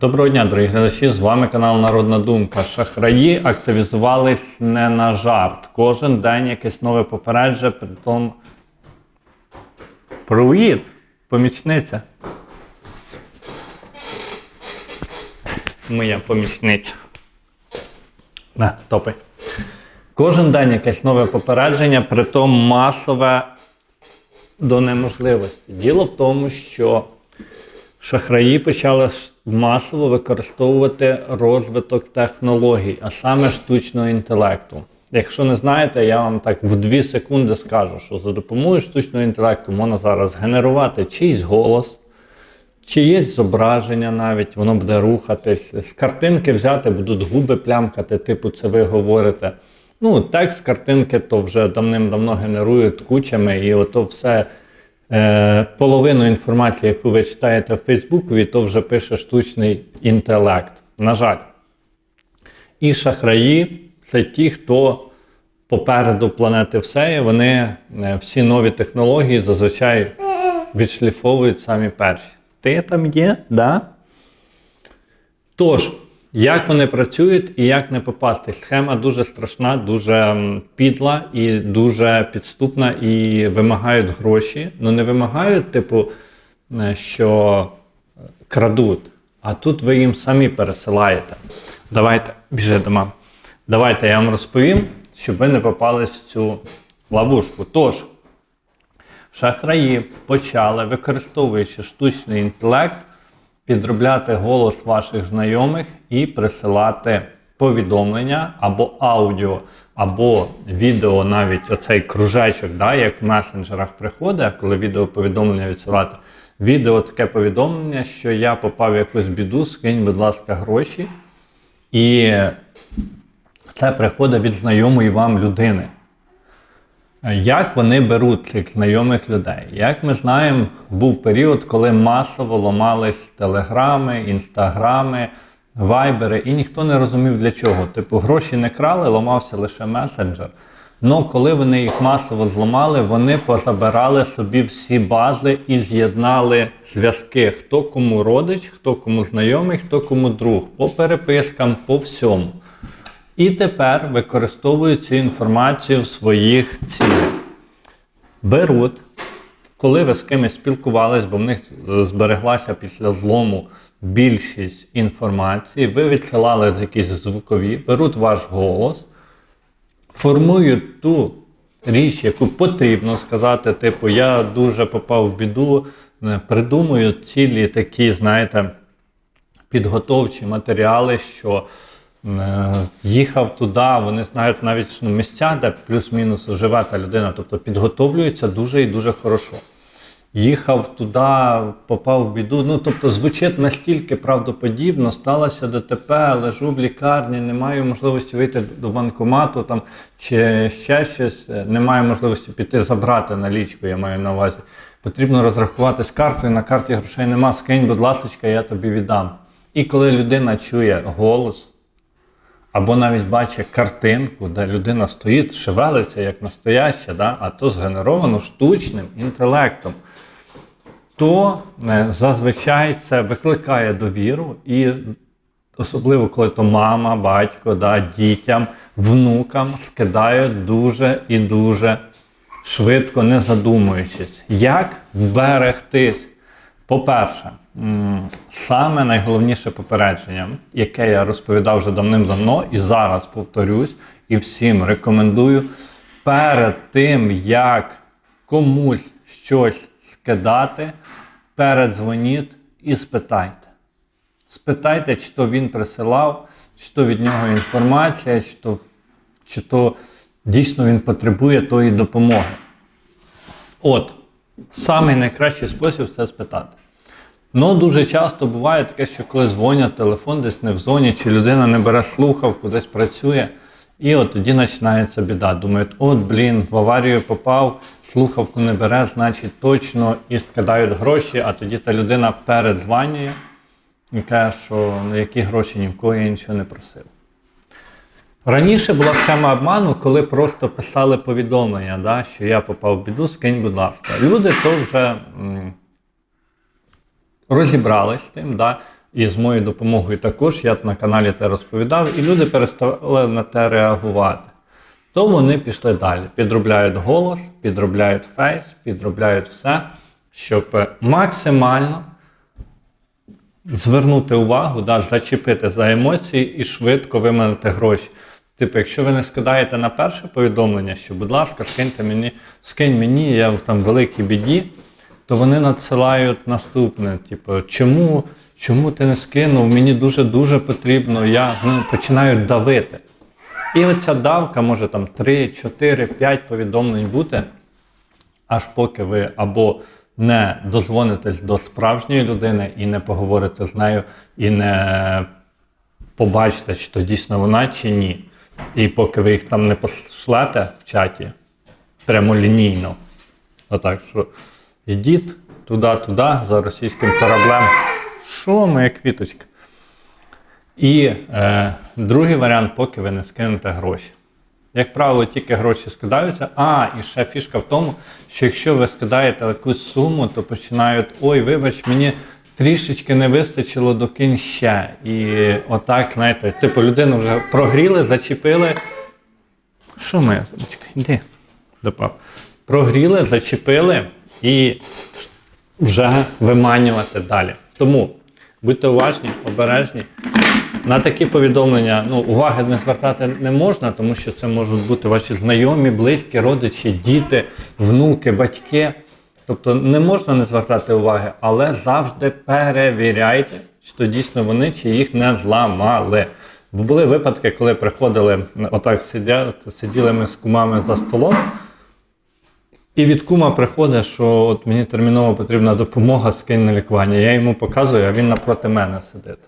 Доброго дня, дорогі глядачі! З вами канал Народна Думка. Шахраї активізувались не на жарт. Кожен день якесь нове попередження, притом. Привіт! Помічниця. Моя помічниця. На, топи. Кожен день якесь нове попередження, притом масове до неможливості. Діло в тому, що Шахраї почали масово використовувати розвиток технологій, а саме штучного інтелекту. Якщо не знаєте, я вам так в 2 секунди скажу, що за допомогою штучного інтелекту можна зараз генерувати чийсь голос, чиєсь зображення навіть, воно буде рухатись. З картинки взяти, будуть губи плямкати, типу це ви говорите. Ну, текст картинки то вже давним-давно генерують кучами, і ото все половину інформації, яку ви читаєте в Фейсбукові, то вже пише штучний інтелект. На жаль. І шахраї це ті, хто попереду планети все, вони е, всі нові технології зазвичай відшліфовують самі перші. Ти там є? Да? Тож, як вони працюють і як не попасти? Схема дуже страшна, дуже підла і дуже підступна, і вимагають гроші. Ну не вимагають, типу, е, що е, крадуть, а тут ви їм самі пересилаєте. Давайте, біжи до мами. Давайте я вам розповім, щоб ви не попались в цю ловушку. Тож, Шахраї почали, використовуючи штучний інтелект, підробляти голос ваших знайомих і присилати повідомлення або аудіо, або відео, навіть оцей кружечок, да, як в месенджерах приходить, коли відео повідомлення відсилати. Відео таке повідомлення, що я попав в якусь біду, скинь, будь ласка, гроші. І це приходить від знайомої вам людини. Як вони беруть цих знайомих людей? Як ми знаємо, був період, коли масово ламались телеграми, інстаграми, вайбери, і ніхто не розумів для чого. Типу, гроші не крали, ламався лише месенджер. Ну, коли вони їх масово зламали, вони позабирали собі всі бази і з'єднали зв'язки. Хто кому родич, хто кому знайомий, хто кому друг, по перепискам, по всьому. І тепер використовують цю інформацію в своїх цілях. Беруть, коли ви з кимось спілкувались, бо в них збереглася після злому більшість інформації, ви відсилали якісь звукові, беруть ваш голос, формують ту річ, яку потрібно сказати, типу, я дуже попав в біду, е, придумують цілі такі, знаєте, підготовчі матеріали, що їхав туди, вони знають навіть ну, місця, де плюс-мінус живе та людина, тобто підготовлюється дуже і дуже хорошо. Їхав туди, попав в біду. Ну, тобто звучить настільки правдоподібно, сталося ДТП, лежу в лікарні, не маю можливості вийти до банкомату там, чи ще щось, е, не маю можливості піти забрати налічку, я маю на увазі. Потрібно розрахуватись картою, на карті грошей нема, скинь, будь ласка, я тобі віддам. І коли людина чує голос, або навіть бачить картинку, де людина стоїть, шевелиться як настояща, да? а то згенеровано штучним інтелектом, то е, зазвичай це викликає довіру, і особливо коли то мама, батько, да, дітям, внукам скидають дуже і дуже швидко, не задумуючись, як вберегтись. По-перше, саме найголовніше попередження, яке я розповідав вже давним-давно, і зараз повторюсь, і всім рекомендую, перед тим, як комусь щось скидати, передзвоніть і спитайте. Спитайте, чи то він присилав, чи то від нього інформація, чи то, чи то дійсно він потребує тої допомоги. От, самий найкращий спосіб це спитати. Ну, дуже часто буває таке, що коли дзвонять, телефон десь не в зоні, чи людина не бере слухавку, десь працює, і от тоді починається біда. Думають, от, блін, в аварію попав, слухавку не бере, значить точно і скидають гроші, а тоді та людина передзванює і каже, що ну, які гроші ні в кого я нічого не просив. Раніше була схема обману, коли просто писали повідомлення, да, що я попав в біду, скинь, будь ласка. Люди то вже розібрались з тим, да, І з моєю допомогою також я на каналі те розповідав, і люди перестали на те реагувати. То вони пішли далі. Підробляють голос, підробляють фейс, підробляють все, щоб максимально звернути увагу, да, зачепити за емоції і швидко виманити гроші. Типу, якщо ви не скидаєте на перше повідомлення, що, будь ласка, скиньте мені, скинь мені, я в там великій біді, то вони надсилають наступне: типу, чому, чому ти не скинув? Мені дуже-дуже потрібно, я ну, починають давити. І оця давка може там 3, 4, 5 повідомлень бути, аж поки ви або не дозвонитесь до справжньої людини і не поговорите з нею, і не побачите, чи то дійсно вона чи ні. І поки ви їх там не пошлете в чаті прямолінійно, отак що йдіть туди-туди за російським кораблем. Що моя квіточка? І е, другий варіант, поки ви не скинете гроші. Як правило, тільки гроші скидаються. А, і ще фішка в тому, що якщо ви скидаєте якусь суму, то починають: ой, вибач, мені трішечки не вистачило докинь ще. І отак, знаєте, типу, людину вже прогріли, зачепили. Що сонечка? Йди до пап. Прогріли, зачепили і вже виманювати далі. Тому будьте уважні, обережні. На такі повідомлення ну, уваги не звертати не можна, тому що це можуть бути ваші знайомі, близькі, родичі, діти, внуки, батьки. Тобто не можна не звертати уваги, але завжди перевіряйте, то дійсно вони, чи їх не зламали. Бо були випадки, коли приходили, отак сидя, сиділи ми з кумами за столом, і від кума приходить, що от мені терміново потрібна допомога, скинь на лікування. Я йому показую, а він напроти мене сидить.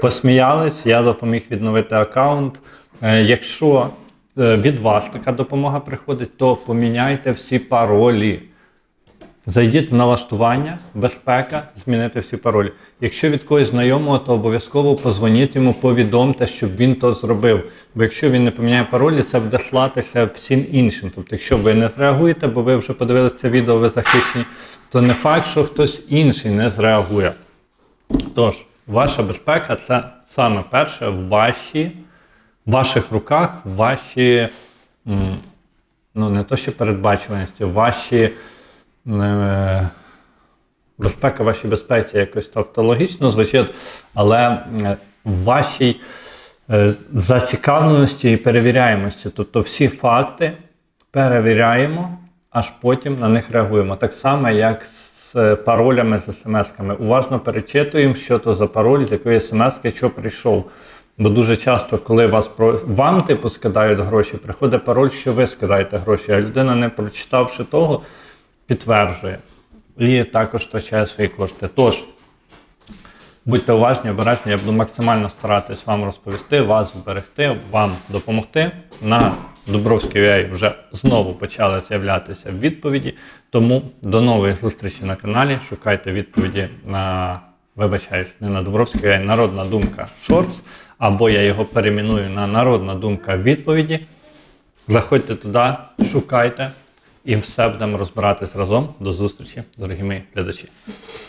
Посміялись, я допоміг відновити аккаунт. Е, Якщо від вас така допомога приходить, то поміняйте всі паролі. Зайдіть в налаштування, безпека, змінити всі паролі. Якщо від когось знайомого, то обов'язково позвоніть йому, повідомте, щоб він то зробив. Бо якщо він не поміняє паролі, це буде слатися всім іншим. Тобто, якщо ви не зреагуєте, бо ви вже подивилися це відео, ви захищені, то не факт, що хтось інший не зреагує. Тож, ваша безпека це саме перше ваші, в ваших руках, ваші, ну не то що передбачуваності, ваші е, безпека, вашій безпеці якось тавтологічно звучить, але е, в вашій е, зацікавленості і перевіряємості. Тобто всі факти перевіряємо, аж потім на них реагуємо. Так само, як з е, паролями з смс-ками. Уважно перечитуємо, що то за пароль, з якої смс-ки, що прийшов. Бо дуже часто, коли вас про вам типу скидають гроші, приходить пароль, що ви скидаєте гроші, а людина, не прочитавши того, підтверджує. І також втрачає свої кошти. Тож, будьте уважні, обережні, я буду максимально старатись вам розповісти, вас зберегти, вам допомогти. На Дубровській UA вже знову почали з'являтися відповіді. Тому до нових зустрічей на каналі. Шукайте відповіді на, вибачаюсь, не на Дубровській й Народна думка шортс, або я його перейменую на Народна думка відповіді. Заходьте туди, шукайте і все будемо розбиратись разом. До зустрічі, дорогі мої глядачі.